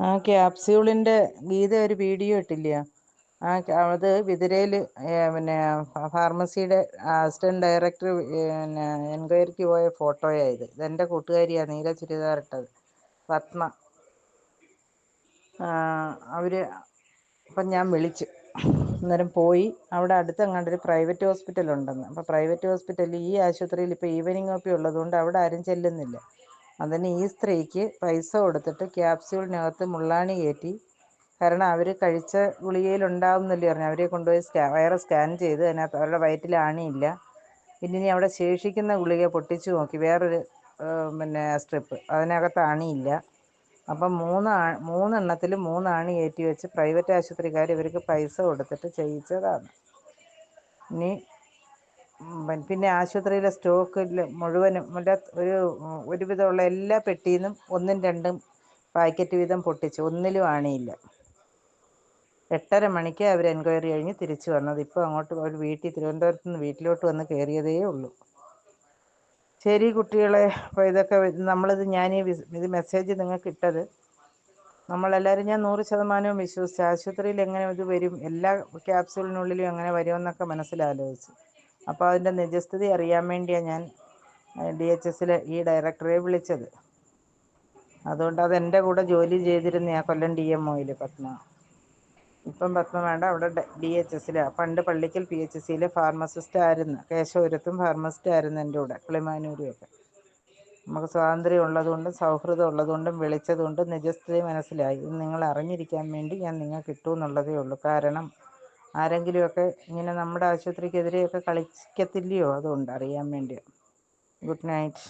ആ ക്യാപ്സ്യൂളിന്റെ ഗീത ഒരു വീഡിയോ ഇട്ടില്ല. ആ അത് വിതിരയിൽ പിന്നെ ഫാർമസിയുടെ അസിസ്റ്റന്റ് ഡയറക്ടർ പിന്നെ എൻക്വയറിക്ക് പോയ ഫോട്ടോയായത് ഇതെന്റെ കൂട്ടുകാരിയാണ് നീല ചുരിദാർ ഇട്ടത് പത്മ അവർ അപ്പം ഞാൻ വിളിച്ചു. അന്നേരം പോയി. അവിടെ അടുത്തെങ്ങാണ്ട് ഒരു പ്രൈവറ്റ് ഹോസ്പിറ്റൽ ഉണ്ടെന്ന് അപ്പോൾ പ്രൈവറ്റ് ഹോസ്പിറ്റലിൽ ഈ ആശുപത്രിയിൽ ഇപ്പോൾ ഈവനിങ് ഒക്കെ ഉള്ളതുകൊണ്ട് അവിടെ ആരും ചെല്ലുന്നില്ല. അതിന് ഈ സ്ത്രീക്ക് പൈസ കൊടുത്തിട്ട് ക്യാപ്സ്യൂളിനകത്ത് മുള്ളാണി കയറ്റി കാരണം അവർ കഴിച്ച ഗുളികയിൽ ഉണ്ടാവുന്നല്ലേ പറഞ്ഞു. അവരെ കൊണ്ടുപോയി സ്കാ വയറ് സ്കാൻ ചെയ്ത് അതിനകത്ത് അവരുടെ വയറ്റിൽ ആണിയില്ല. പിന്നെ അവിടെ ശേഷിക്കുന്ന ഗുളിക പൊട്ടിച്ചു നോക്കി. വേറൊരു പിന്നെ സ്ട്രിപ്പ്. അതിനകത്ത് ആണിയില്ല. അപ്പം മൂന്ന് ആ മൂന്നെണ്ണത്തിൽ മൂന്നാണി കയറ്റി വെച്ച് പ്രൈവറ്റ് ആശുപത്രിക്കാർ ഇവർക്ക് പൈസ കൊടുത്തിട്ട് ചെയ്യിച്ചതാണ്. ഇനി പിന്നെ ആശുപത്രിയിലെ സ്റ്റോക്കിൽ മുഴുവനും ഒരു ഒരുവിധമുള്ള എല്ലാ പെട്ടിയിൽ നിന്നും ഒന്നും രണ്ടും പാക്കറ്റ് വീതം പൊട്ടിച്ചു. ഒന്നിലും ആണിയില്ല. എട്ടര മണിക്ക് അവർ എൻക്വയറി കഴിഞ്ഞ് തിരിച്ചു വന്നത്. ഇപ്പോൾ അങ്ങോട്ട് ഒരു വീട്ടിൽ തിരുവനന്തപുരത്ത് നിന്ന് വീട്ടിലോട്ട് വന്ന് കയറിയതേ ഉള്ളൂ. ശരി കുട്ടികളെ അപ്പോൾ ഇതൊക്കെ നമ്മളിത് ഞാൻ ഈ ഇത് മെസ്സേജ് നിങ്ങൾക്ക് ഇട്ടത്. നമ്മളെല്ലാവരും ഞാൻ നൂറ് ശതമാനവും വിശ്വസിച്ച് ആശുപത്രിയിൽ എങ്ങനെ ഇത് വരും എല്ലാ ക്യാപ്സൂളിനുള്ളിലും എങ്ങനെ വരുമെന്നൊക്കെ മനസ്സിലാലോചിച്ച്. അപ്പോൾ അതിന്റെ നിജസ്ഥിതി അറിയാൻ വേണ്ടിയാണ് ഞാൻ ഡി എച്ച് എസിലെ ഈ ഡയറക്ടറെ വിളിച്ചത്. അതുകൊണ്ട് അത് എന്റെ കൂടെ ജോലി ചെയ്തിരുന്ന ആ കൊല്ലം ഡി എം ഒയിൽ പത്മ. ഇപ്പം പത്മ വേണ്ട അവിടെ ഡി എച്ച് എസിലാണ് പണ്ട് പള്ളിക്കൽ പി എച്ച് സിയിലെ ഫാർമസിസ്റ്റ് ആയിരുന്നു. കേശവപുരത്തും ഫാർമസിസ്റ്റ് ആയിരുന്നു എന്റെ കൂടെ കിളിമാനൂരും ഒക്കെ നമുക്ക് സ്വാതന്ത്ര്യം ഉള്ളതുകൊണ്ടും സൗഹൃദം ഉള്ളതുകൊണ്ടും വിളിച്ചതുകൊണ്ടും നിജസ്ഥിതി മനസ്സിലായി. ഇത് നിങ്ങൾ അറിഞ്ഞിരിക്കാൻ വേണ്ടി ഞാൻ നിങ്ങൾക്ക് കിട്ടുമെന്നുള്ളതേ ഉള്ളൂ. കാരണം ആരെങ്കിലുമൊക്കെ ഇങ്ങനെ നമ്മുടെ ആശുപത്രിക്കെതിരെയൊക്കെ കളിക്കത്തില്ലയോ അതുകൊണ്ട് അറിയാൻ വേണ്ടിയാണ് ഗുഡ് നൈറ്റ്.